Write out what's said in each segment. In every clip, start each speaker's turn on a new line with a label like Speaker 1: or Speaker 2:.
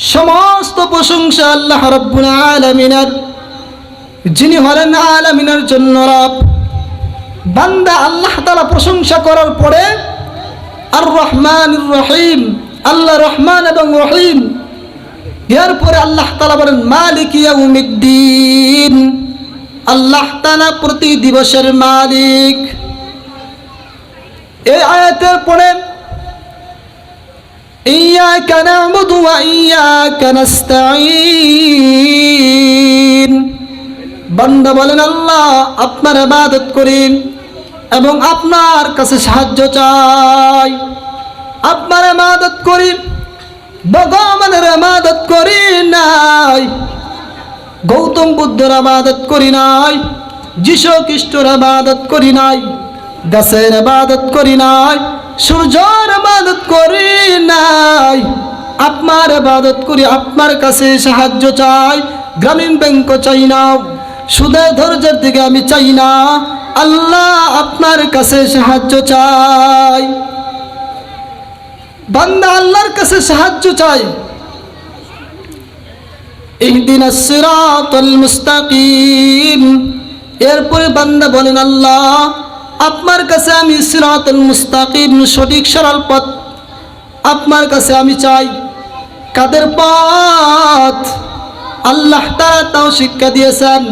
Speaker 1: সমস্ত প্রশংসা আল্লাহ রব্বুল আলমিনের। যিনি হলেন আলমিনের জন্য রব। বান্দা আল্লাহ তালা প্রশংসা করার পরে আর রহমান রহিম আল্লাহ রহমান এবং রহিম। এরপরে আল্লাহ তালা বলেন, মালিক ইয়াউমিদ্দিন। আল্লাহ তালা প্রতি দিবসের মালিক। এই আয়াতের পরে إياك نعبد وإياك نستعين বান্দা বলেন আল্লাহ আপনার ইবাদত করি এবং আপনার কাছে সাহায্য চাই আপনার ইবাদত করি ভগবানের ইবাদত করি নাই গৌতম বুদ্ধর আবাদত করি নাই যিশু খ্রিস্টর আবাদত করি নাই গাছের আবাদত করি নাই সূর্যর আবাদত করি নাই। আপনার আবাদত করি, আপনার কাছে সাহায্য চাই। গ্রামীণ ব্যাংক চাই না সুদে ধৈর্যের দিকে আমি চাই না। আল্লাহ আপনার কাছে সাহায্য চাই। বান্দা আল্লাহর কাছে সাহায্য চাই ইহদিন সিরাতাল মুস্তাকিম। এরপরে বান্দা বলেন, আল্লাহ আপনার কাছে আমি সিরাতুল মুস্তাকিম, সঠিক সরল পথ। আপনার কাছে আমি চাই কাদের পথ? আল্লাহ তারা তাও শিক্ষা দিয়েছেন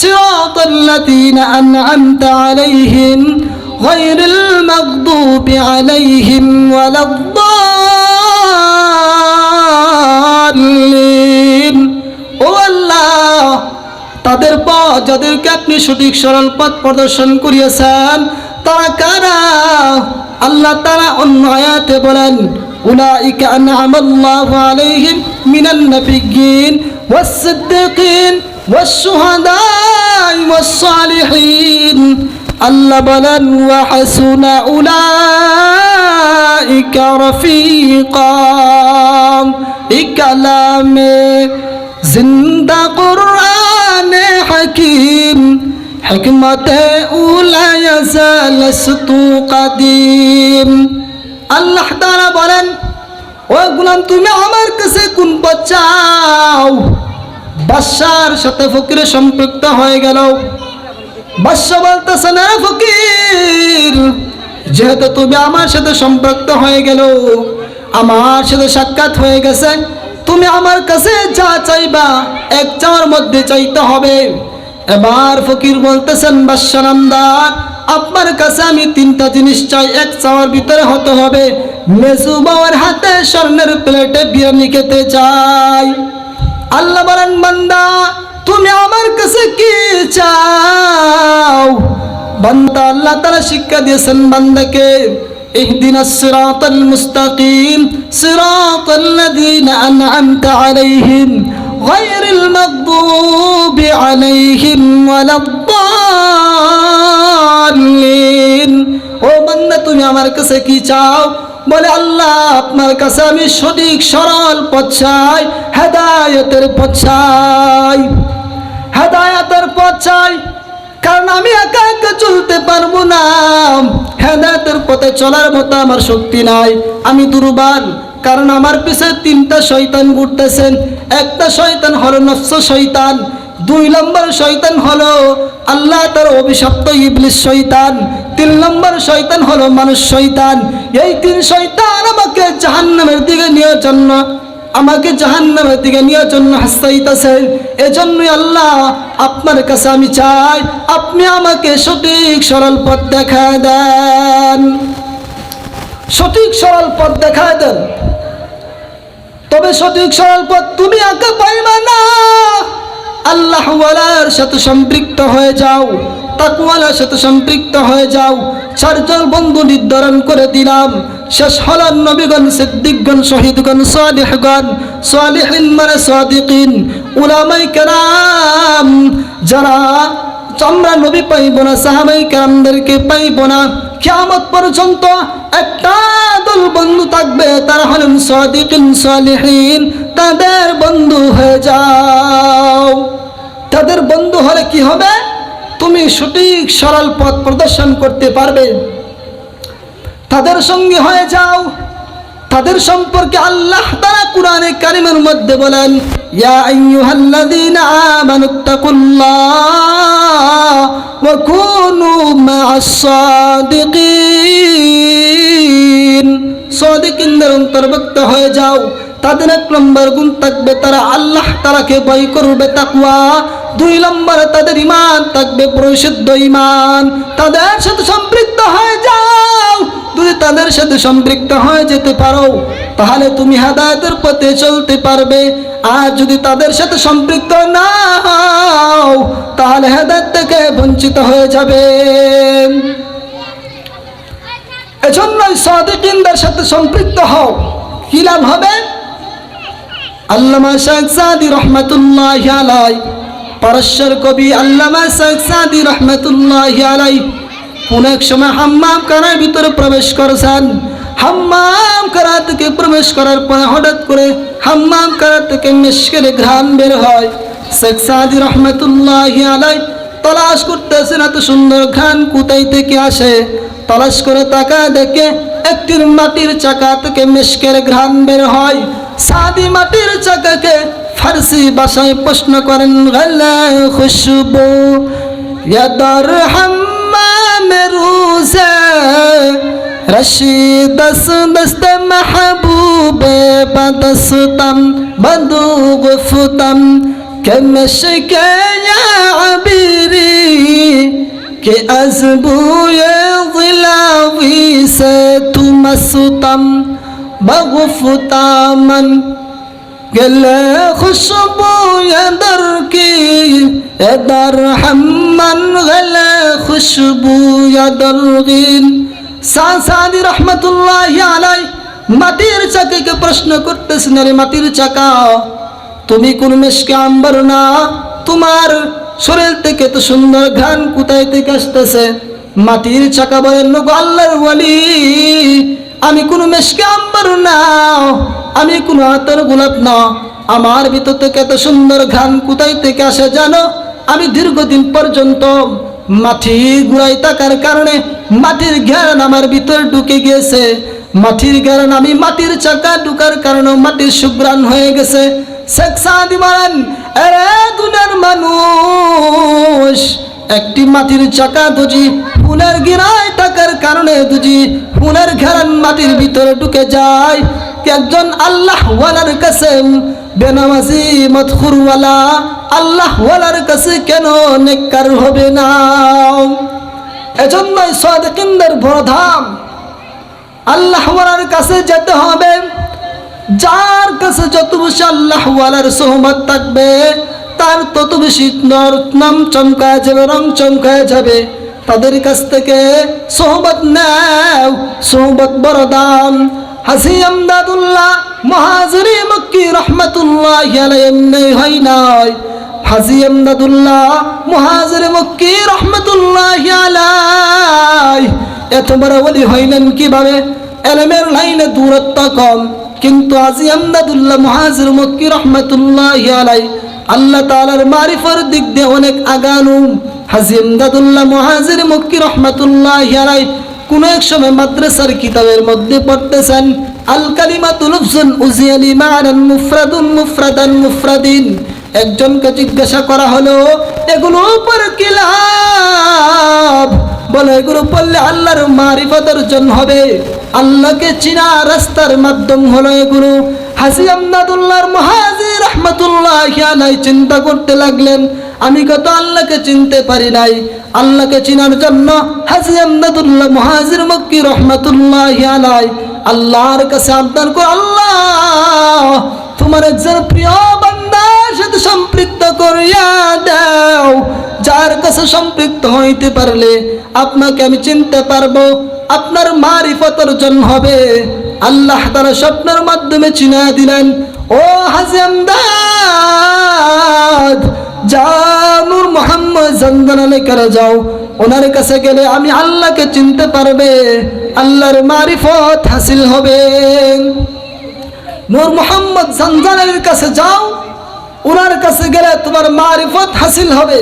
Speaker 1: সিরাতাল্লাযীনা আন'আমতা আলাইহিম গায়রিল মাগদুবি আলাইহিম ওয়ালাদ-দাল্লিন। ও আল্লাহ তাদের পথ যাদেরকে আপনি সঠিক সরল পথ প্রদর্শন করিয়েছেন, তারা কারা? আল্লাহ তারা অন্য আয়াতে বলেন আল্লাহ জিন্দা কোরআন হাকিম, হিকমতে উলায়াসালস্তু কাদিম। আল্লাহ তাআলা বলেন, ও গুলাম, তুমি আমার কাছে কোন পথ চাও বাদশার সাথে ফকিরের সম্পৃক্ত হয়ে গেল। বাদশা বলতেছে, না ফকির, যেহেতু তুমি আমার সাথে সম্পৃক্ত হয়ে গেল, আমার সাথে সাক্ষাৎ হয়ে গেছে, তুমি আমার কাছে যা চাইবা, এক চাওয়ার মধ্যে চাইতে হবে। এবার ফকির বলতেছেন বাদশারামদার আপনার কাছে আমি তিনটা জিনিস চাই এক চাওয়ার ভিতরে হতে হবে মেসু বাবার হাতে স্বর্ণের প্লেটে বিরিয়ানি খেতে চাই আল্লাহ বলেন বান্দা তুমি আমার কাছে কি চাও বান্দা আল্লাহ তারা শিক্ষা দিয়েছেন বান্দাকে اهدنا الصراط المستقيم صراط الذين أنعمت عليهم غير المغضوب عليهم ولا الضالين ও বান্দা তুমি আমার কাছে কি চাও বলে আল্লাহ আপনার কাছে আমি সঠিক সরল পথ চাই হেদায়তের পথ চাই হেদায়তের পথ চাই কারণ আমি একা একা চলতে পারবো না হেদায়তের পথে চলার মতো আমার শক্তি নাই আমি দুর্বল কারণ আমার পিছে তিনটা শয়তান ঘুরতেছেন। একটা শয়তান হলো নফস শয়তান, দুই নম্বর শয়তান হলো আল্লাহ তার অভিশপ্ত ইবলিস শয়তান, তিন নম্বর শয়তান হলো মানুষ শয়তান। এই তিন শয়তান আমাকে জাহান্নামের দিকে নিয়ে জন্য, আমাকে জাহান্নামের দিকে নিয়ে জন্য হাসাইতেছেন এজন্যই আল্লাহ আপনার কাছে আমি চাই, আপনি আমাকে সঠিক সরল পথ দেখা দেন। সঠিক সরল পথ দেখা দেন। তবে সঠিক সরল পথ তুমি আঁকা পাইবা না। আল্লাহ ওয়ালার সাথে সম্পৃক্ত হয়ে যাও, তাকওয়ালার সাথে সম্পৃক্ত হয়ে যাও। চারজন বন্ধু নির্ধারণ করে দিলাম। শেষ হলান নবীগণ, সিদ্দিকগণ, শহীদগণ, সালিহগণ। সালিহিন মানে সাদিকিন উলামাই কেরাম। যারা আমরা নবী পাইব না, সাহাবাই কেরামদেরকে পাইব না। কিয়ামত পর্যন্ত একটা দল বন্ধু থাকবে, তারা হলেন সাদিকিন সালিহিন। তাদের বন্ধু হয়ে যাও। তাদের বন্ধু হলে কি হবে? তুমি সঠিক, সরল পথ প্রদর্শন করতে পারবে। তাদের সঙ্গে হয়ে যাও। তাদের সম্পর্কে আল্লাহ তারা কোরআনে কারিমের মধ্যে বলেন, ইয়া অন্তর্ভুক্ত হয়ে যাও। তাদের এক নম্বর গুণ থাকবে তারা আল্লাহ তারাকে ভয় করবে তাকওয়া। দুই নম্বরে তাদের ইমান থাকবে পরিশুদ্ধ ইমান তাদের সাথে সম্পৃক্ত হয়ে যাও। যদি তাদের সাথে সম্পৃক্ত হয়ে যেতে পারো, তাহলে তুমি হেদায়তের পথে চলতে পারবে। আর যদি তাদের সাথে সম্পৃক্ত না হও, তাহলে হেদায়ত থেকে বঞ্চিত হয়ে যাবে। এজন্যই সাদিকিনদের সাথে সম্পৃক্ত হও। কি লাভ হবে? আল্লামা শেখ সাদি রহমতুল্লাহ আলাই পারস্যের কবি আল্লামা শেখ সাদি রহমতুল্লাহ আলাই অনেক সময় হাম্মাম কারার ভিতরে প্রবেশ করেছেন। হাম্মাম কারা থেকে প্রবেশ করার পরে হঠাৎ করে হাম্মাম কারা থেকে মিশকের ঘ্রাণ বের হয়। শেখ সাদি রহমতুল্লাহ আলাই তলাশ করতেছেন, এত সুন্দর ঘ্রাণ কোথায় থেকে আসে? তলাশ করে তাকা দেখে একটির মাটির চাকা থেকে মিশকের ঘ্রাণ বের হয়। সাদি মাটির চাকাকে ফার্সি ভাষায় প্রশ্ন করেন খুশবু ইয়াদার হাম্মাম রুজা رشید دست محبوب بدستم بدو گفتم که مشکه یا عبیری که از بوی ظلاوی سے بگفتم من گل خوشبو در کی در حمن گل خوشبو در غین সাদি রহমতুল্লাহ আলাই মাটির চাকাকে প্রশ্ন করতেছেন আরে মাটির চাকা তুমি কোন মেশকে আম্বার না তোমার শরীর থেকে তো সুন্দর ঘ্রাণ কোথায় থেকে আসতেছে মাটির চাকা বলেন নগো আল্লাহর ওয়ালি আমি কোনো মেশকে আম্বার না, আমি কোনো আতর গোলাপ না। আমার ভিতর থেকে এত সুন্দর ঘ্রাণ কোথায় থেকে আসে জানো? আমি দীর্ঘদিন পর্যন্ত মাটি গুড়াই থাকার কারণে মাটির ঘেরান আমার ভিতরে ঢুকে গিয়েছে। মাটির ঘেরান আমি মাটির চাকা ঢুকার কারণে মাটির সুগ্রাণ হয়ে গেছে। মানুষ, একটি মাটির চাকা দুজি ফুলের গিরায় থাকার কারণে দুজি ফুলের ঘেরান মাটির ভিতরে ঢুকে যায়। একজন আল্লাহ ওয়ালার কাছে বেনামাজি মতখুরওয়ালা আল্লাহ ওয়ালার কাছে কেন নেককার হবে না? এজন্যই সাদিকিনদের বড় ধাম আল্লাহ ওয়ালার কাছে যেতে হবে। যার কাছে যত বেশি আল্লাহ ওয়ালার সোহমত থাকবে, তার তত বেশি নর নাম চমকায় যাবে, রং চমকায় যাবে। তাদের কাছ থেকে সোহবত নেও, সোহবত বরদান। হাসি আমদাদুল্লাহ, মহাজরি মক্কি রহমতুল্লাহ এমনি হয় নাই। হাজি আমদাদুল্লাহ, মহাজরে মক্কি রহমতুল্লাহ এত বড় বলি হইলেন কীভাবে? এলেমের লাইনে দূরত্ব কম। কিন্তু আজি আমদাদুল্লাহ, মহাজর মক্কি রহমতুল্লাহ আলাই আল্লাহ তালার মারিফর দিক দিয়ে অনেক আগানু। হাজি আমদাদুল্লাহ মহাজর মক্কি রহমতুল্লাহ আলাই কোন এক সময় মাদ্রাসার কিতাবের মধ্যে পড়তেছেন, আল কালিমাতুল উজিয়ালি মানান মুফরাদুন মুফরাদান মুফরাদিন। একজনকে জিজ্ঞাসা করা হলো, এগুলো উপর কি লাভ? বলে, এগুলো পড়লে আল্লাহর মারিফত অর্জন হবে। আল্লাহকে চিনা রাস্তার মাধ্যম হলো এগুলো। হাসি আমদাদুল্লাহর মহাজি রহমতুল্লাহ নাই চিন্তা করতে লাগলেন, আমি কত আল্লাহকে চিনতে পারি নাই। আল্লাহকে চিনার জন্য হাজি আমদাদুল্লাহ মহাজির মক্কি রহমতুল্লাহ নাই আল্লাহর কাছে আবদার কর, আল্লাহ, তোমার একজন প্রিয় সাথে সম্পৃক্ত করিয়া দাও। যার কাছে সম্পৃক্ত হইতে পারলে আপনাকে আমি চিনতে পারব, আপনার মারিফত অর্জন হবে। আল্লাহ তারা স্বপ্নের মাধ্যমে চিনা দিলেন, ও জানুর মোহাম্মদ যাও। ওনার কাছে গেলে আমি আল্লাহকে চিনতে পারবে, আল্লাহর মারিফত হাসিল হবে। নূর মোহাম্মদ জঞ্জানের কাছে যাও ওনার কাছে গেলে তোমার মারিফত হাসিল হবে।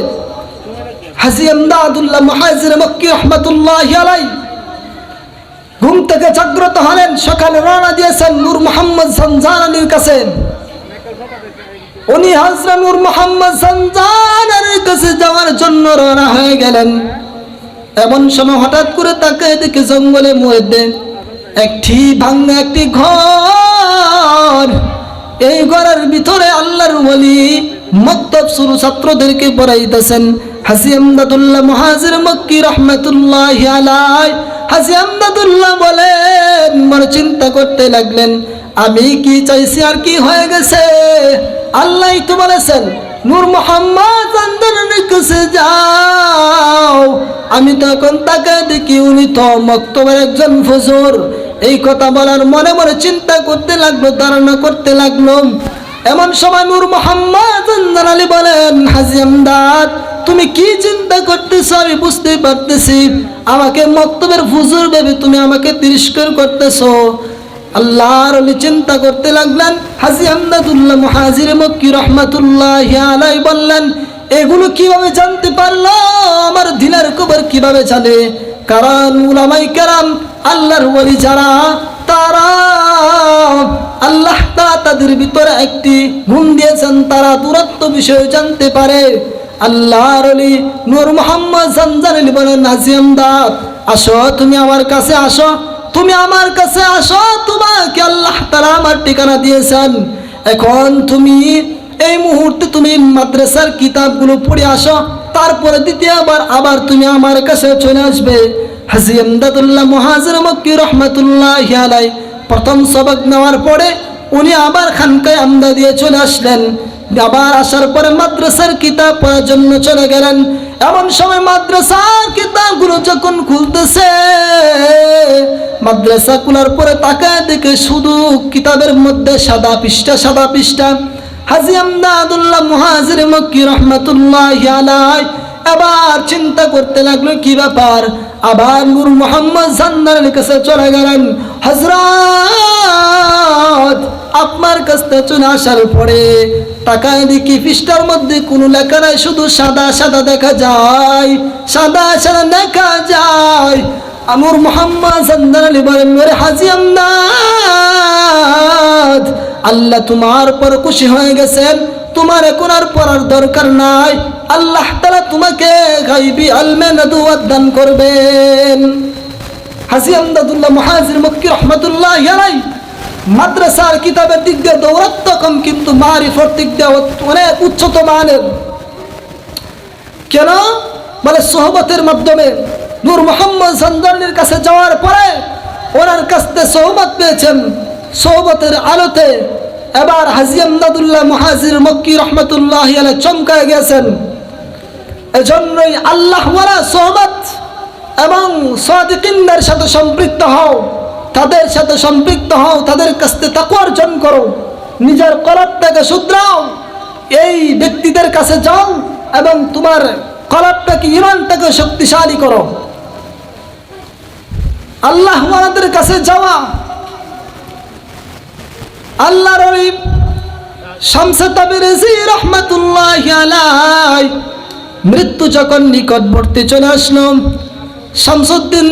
Speaker 1: হাজি আমদাদুল্লাহ মহাজির মক্কি রহমতুল্লাহ আলাই ঘুম থেকে জাগ্রত হলেন, সকালে দিয়েছেন নূর মোহাম্মদ সঞ্জানির কাছে। উনি হাজরা নূর মোহাম্মদ কাছে যাওয়ার জন্য রওনা হয়ে গেলেন। এমন সময় হঠাৎ করে তাকে দেখে জঙ্গলে মধ্যে একটি ভাঙ্গা একটি ঘর এই ঘরের ভিতরে আল্লাহর ওলি মক্তব শুরু ছাত্রদেরকে পড়াইতেছেন। হাসি আমদাদুল্লাহ মহাজির মক্কি রহমতুল্লাহ আলাই হাসি আমদাদুল্লাহ বলেন, মনে চিন্তা করতে লাগলেন, আমি কি চাইছি আর কি হয়ে গেছে? আল্লাহ তো বলেছেন, নূর মোহাম্মদ আন্দোলনের কাছে যাও। আমি তখন তাকে দেখি, উনি তো মক্তবের একজন ফজর। এই কথা বলার মনে মনে চিন্তা করতে লাগল, ধারণা করতে লাগল। এমন সময় নূর মোহাম্মদ আলী বলেন, হাজি আমদাদ, তুমি কি চিন্তা করতেছো? আমি বুঝতে পারতেছি। আমাকে মক্তবের ফুজুর ভেবে তুমি আমাকে তিরস্কার করতেছো। আল্লাহর অলি চিন্তা করতে লাগলেন। হাজি আমদাদুল্লাহ মহাজির মক্কি রহমাতুল্লাহ আলাই বললেন, এগুলো কীভাবে জানতে পারল? আমার দিনের খবর কীভাবে জানে? কারণ উলামাই কারাম, আল্লাহর ওলি যারা, তারা আল্লাহ তাদের ভিতরে একটি গুণ দিয়েছেন, তারা দূরত্ব বিষয় জানতে পারে। আল্লাহর অলি নূর মোহাম্মদ জানজানিল বলেন হাজি আমদাদ আসো, তুমি আমার কাছে আসো, তুমি আমার কাছে আসো, তোমাকে আল্লাহ তারা আমার ঠিকানা দিয়েছেন। এখন তুমি এই মুহূর্তে তুমি মাদ্রাসার কিতাবগুলো পড়ে আসো, তারপরে দ্বিতীয়বার আবার তুমি আমার কাছে চলে আসবে। হাজি আমদাদুল্লাহ মহাজির মক্কি রহমতুল্লাহ আলাই প্রথম সবক নেওয়ার পরে উনি আবার খানকায় আমদা দিয়ে চলে আসলেন। আবার আসার পরে মাদ্রাসার কিতাব পড়ার জন্য চলে গেলেন। এমন সময় মাদ্রাসার কিতাবগুলো যখন খুলতেছে, মাদ্রাসা খোলার পরে তাকায় দেখে শুধু কিতাবের মধ্যে সাদা পৃষ্ঠা সাদা পৃষ্ঠা। হাজি আমদাদুল্লাহ মুহাজির মক্কি রহমতুল্লাহ এবার চিন্তা করতে লাগল কি ব্যাপার? আবার নূর মোহাম্মদ জান্নারের কাছে চলে গেলেন। হজরত আপনার কাছ থেকে চলে আসার পরে তাকায় দেখি পৃষ্ঠার মধ্যে কোনো লেখা নাই, শুধু সাদা সাদা দেখা যায়, সাদা সাদা দেখা যায়। আমর মোহাম্মদ জান্নার আলী বলেন ওরে হাজি আমদাদ, আল্লাহ তোমার পর খুশি হয়ে গেছেন, তোমার এখন আর পড়ার দরকার নাই। আল্লাহ তালা তোমাকে গাইবি আলমে নদুয়াদ দান করবেন। হাসি আমদাদুল্লাহ মহাজির মক্কি রহমতুল্লাহ ইয়ারাই মাদ্রাসার কিতাবের দিক দিয়ে দৌরত্ব কম, কিন্তু মারিফর দিক দিয়ে অনেক উচ্চত মানের কেন? বলে সোহবতের মাধ্যমে। নূর মোহাম্মদ সন্দানের কাছে যাওয়ার পরে ওনার কাছ থেকে সোহবত পেয়েছেন। সোহবতের আলোতে এবার হাজি আমদাদুল্লাহ মহাজির মক্কি রহমতুল্লাহ চমকায় গেছেন এজন্যই আল্লাহ সোহবত এবং সাদিকিনদের সাথে সম্পৃক্ত হও, তাদের সাথে সম্পৃক্ত হও, তাদের কাছ তাকু অর্জন করো, নিজের কলবটাকে শুধরাও, এই ব্যক্তিদের কাছে যাও এবং তোমার কলবটাকে ইমানটাকে শক্তিশালী করো। আল্লাহ ওয়ালাদের কাছে যাওয়া। আল্লাহর ওই মৃত্যু যখন নিকটবর্তী চলে আসলো, শামসুদ্দিন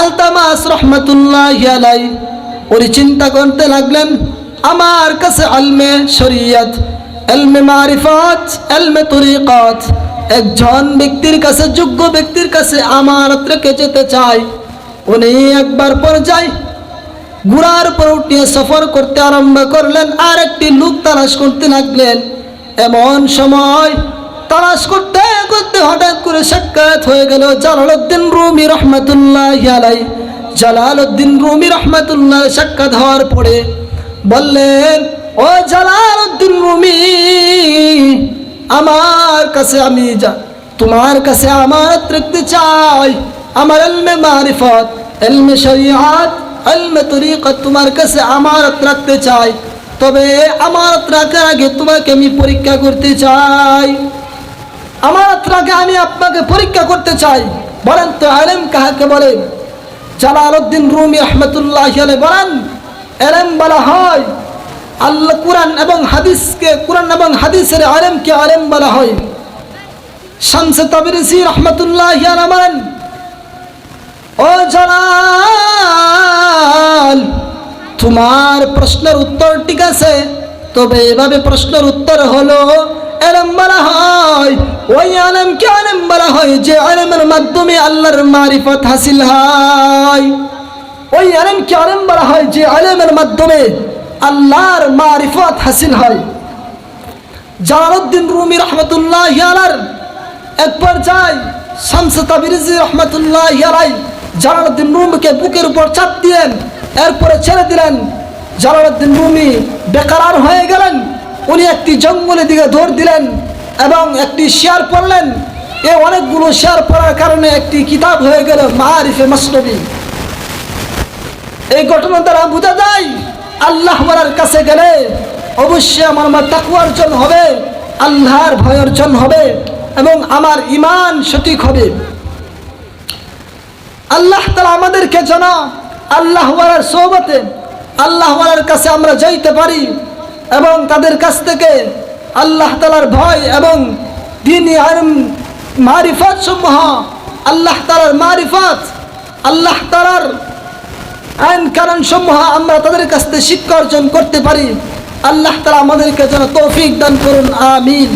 Speaker 1: আলতামাস রহমাতুল্লাহ আলাই উনি চিন্তা করতে লাগলেন, আমার কাছে আলমে শরিয়ত এলমে মারিফত এলমে তরিকত, একজন ব্যক্তির কাছে, যোগ্য ব্যক্তির কাছে আমার রেখে যেতে একবার পর্যায় ঘোড়ার উপর উঠিয়ে সফর করতে আরম্ভ করলেন। আর একটি লোক তালাশ করতে লাগলেন। এমন সময় তালাশ করতে করতে হঠাৎ করে সাক্ষাৎ হয়ে গেল জালালউদ্দিন রুমি রহমতুল্লাহ আলাই জালালউদ্দিন রুমি রহমতুল্লাহ সাক্ষাৎ হওয়ার পরে বললেন, ও জালালউদ্দিন রুমি, আমার কাছে আমি যা, তোমার কাছে আমার রাখতে চাই। আমার এলমে মারিফত এলমে শরিয়াত, এলমে তরিকত তোমার কাছে আমানত রাখতে চাই। তবে আমানত রাখার আগে তোমাকে আমি পরীক্ষা করতে চাই। আমানত রাখে আমি আপনাকে পরীক্ষা করতে চাই। বলেন তো, আলেম কাহাকে বলে? জালালউদ্দিন রুমি রহমতুল্লাহ বলেন এলেম বলা হয়, আল্লাহ কোরআন এবং হাদিসকে, কোরআন এবং হাদিসের আলেমকে আলেম বলা হয়। শামসে তাবরিসি রহমতুল্লাহ বলেন ও জালাল, তোমার প্রশ্নের উত্তর ঠিক আছে, তবে এভাবে প্রশ্নের উত্তর হলো এরম বলা হয়। ওই আলমকে আলম বলা হয় যে আলমের মাধ্যমে আল্লাহর মারিফত হাসিল হয়। ওই আলমকে আলম বলা হয় যে আলমের মাধ্যমে আল্লাহর মারিফত হাসিল হয়। জালালউদ্দিন রুমি রহমতুল্লাহ আলার এক পর্যায়ে শামস তাবিরিজি রহমতুল্লাহ আলাই জালালউদ্দিন রুমিকে বুকের উপর চাপ দিলেন, এরপরে ছেড়ে দিলেন। জালালউদ্দিন রুমি বেকার হয়ে গেলেন, উনি একটি জঙ্গলের দিকে দৌড় দিলেন এবং একটি শেয়ার পড়লেন। এ অনেকগুলো শেয়ার পড়ার কারণে একটি কিতাব হয়ে গেল মারিফে মসনবী। এই ঘটনা দ্বারা বোঝা যায়, আল্লাহ ওয়ালার কাছে গেলে অবশ্যই আমার আমার তাকু অর্জন হবে, আল্লাহর ভয় অর্জন হবে এবং আমার ইমান সঠিক হবে। তালা আমাদেরকে যেন আল্লাহ ওয়ালার সোহবতে আল্লাহওয়ালার কাছে আমরা যাইতে পারি এবং তাদের কাছ থেকে আল্লাহ তালার ভয় এবং দিন মারিফত সমূহ, আল্লাহ তালার মারিফত, আল্লাহ তালার আইন কারণ সমূহ আমরা তাদের কাছ থেকে শিক্ষা অর্জন করতে পারি। আল্লাহ তালা আমাদেরকে যেন তৌফিক দান করুন, আমিন।